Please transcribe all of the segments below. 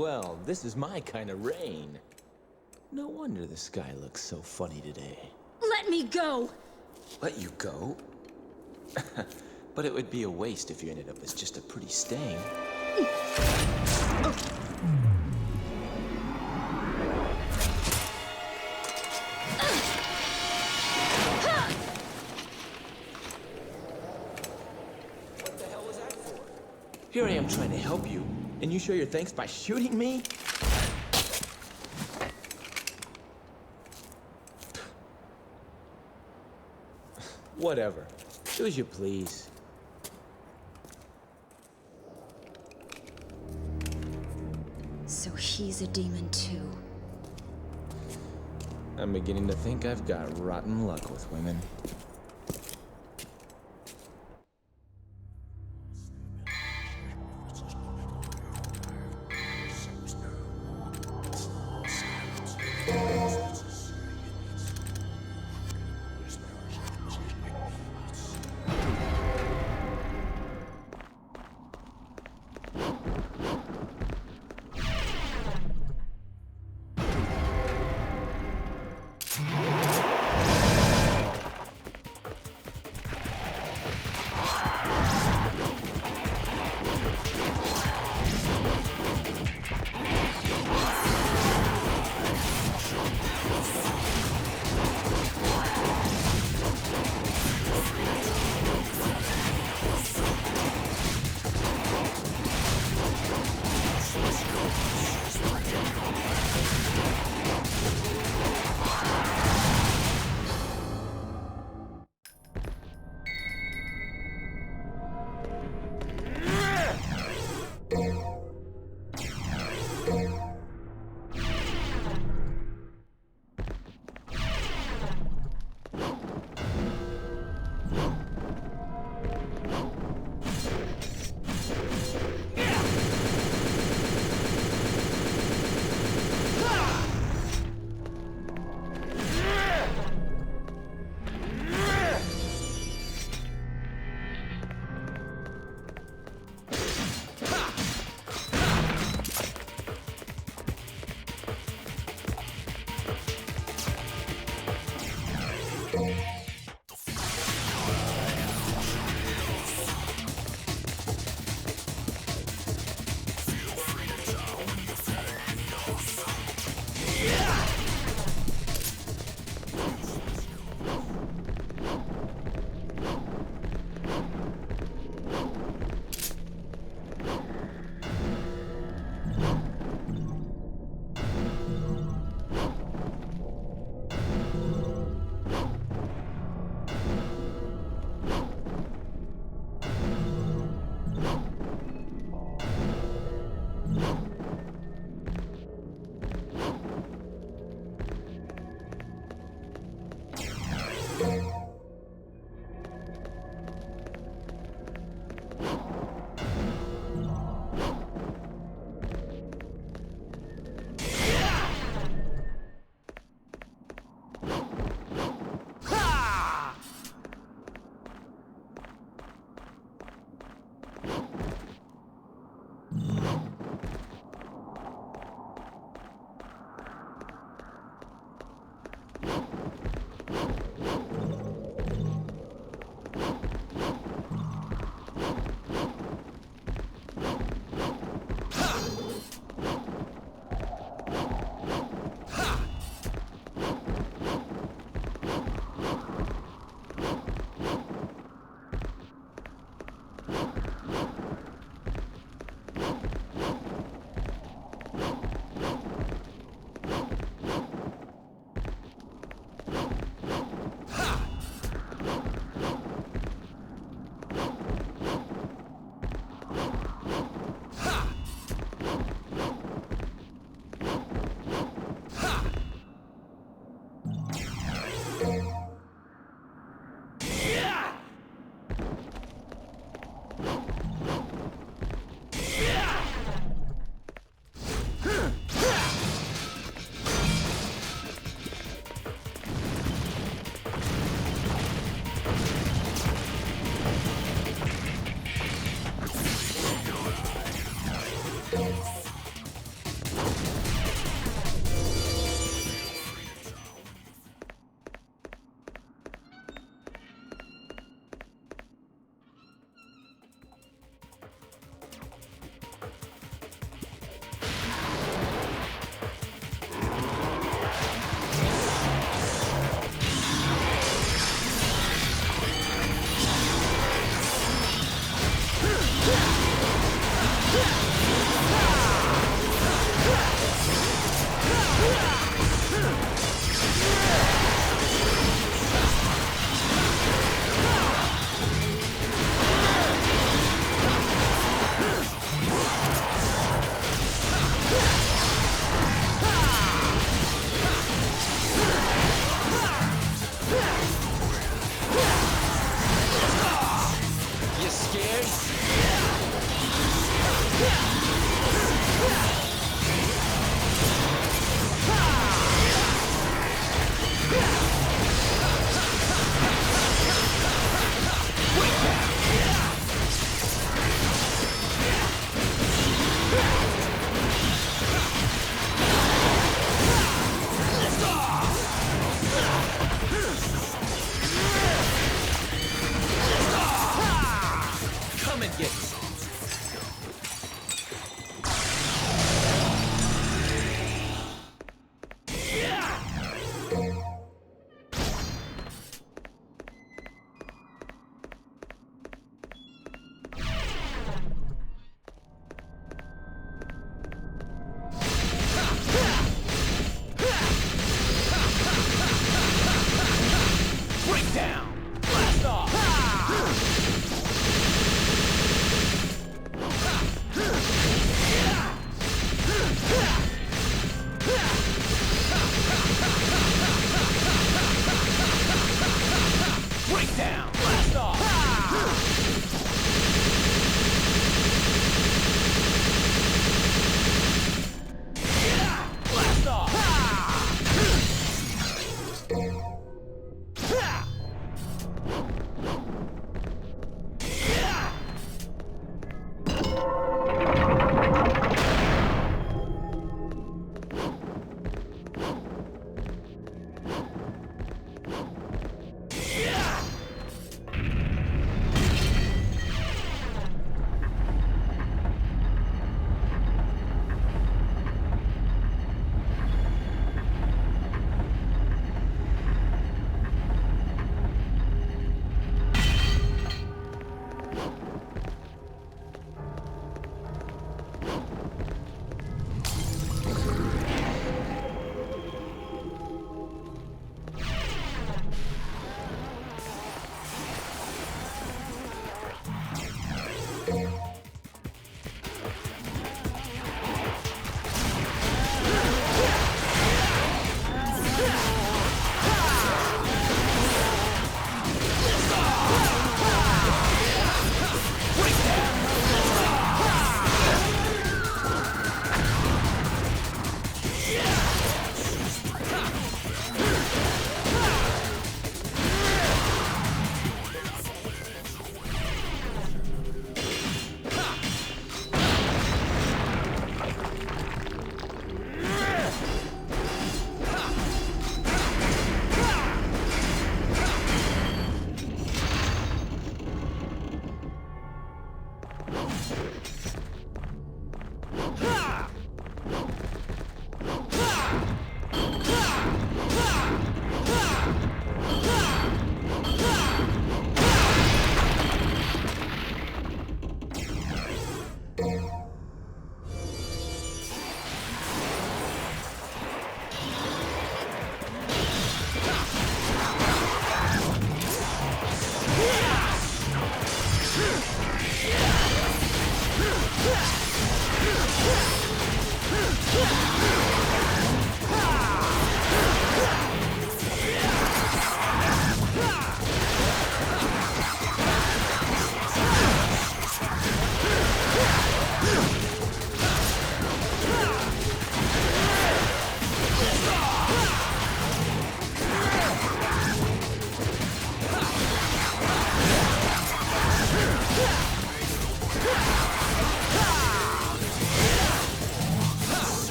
well, this is my kind of rain. No wonder the sky looks so funny today. Let me go! Let you go? but it would be a waste if you ended up as just a pretty stain. What the hell was that for? Here I am trying to help you, and you show your thanks by shooting me? Whatever. Do as you please. So he's a demon too. I'm beginning to think I've got rotten luck with women.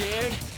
Scared?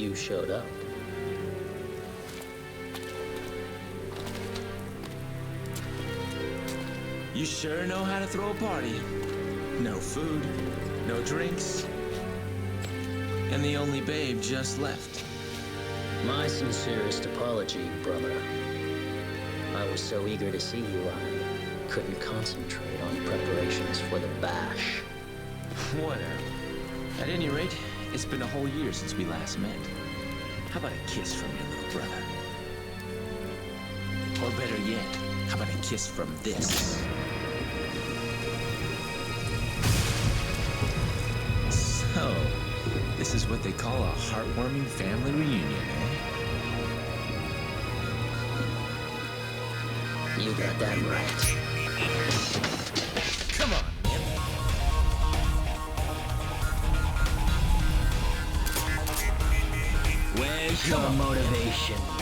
You showed up. You sure know how to throw a party. No food, no drinks, and the only babe just left. My sincerest apology, brother. I was so eager to see you, I couldn't concentrate on preparations for the bash. Whatever. At any rate, it's been a whole year since we last met. How about a kiss from your little brother? Or better yet, how about a kiss from this? So, this is what they call a heartwarming family reunion, eh? You got that right. Come on, Your motivation.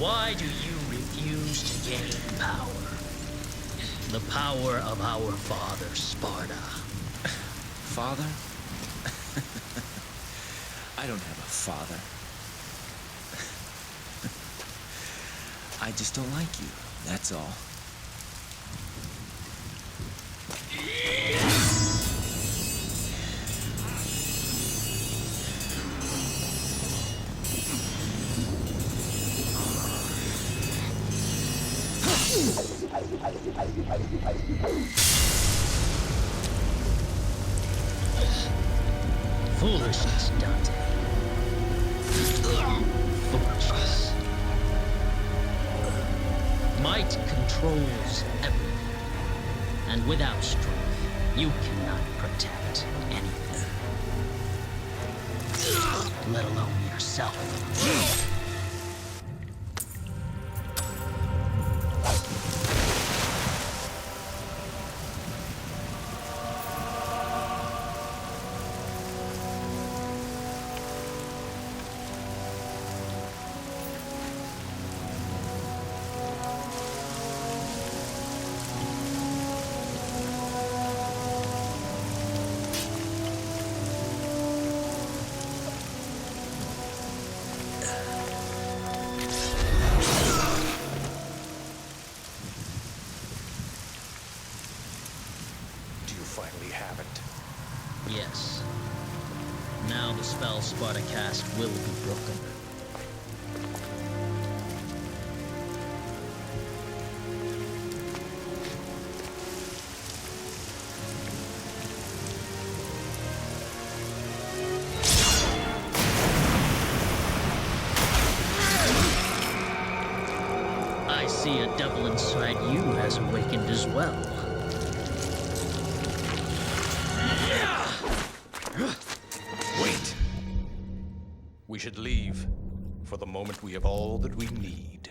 Why do you refuse to gain power? The power of our father, Sparta. Father? I don't have a father. I just don't like you, that's all. Foolishness, Dante. Foolishness. Might controls everything. And without strength, you cannot protect anything. Let alone yourself. See a devil inside you has awakened as well. Wait. We should leave. For the moment, we have all that we need.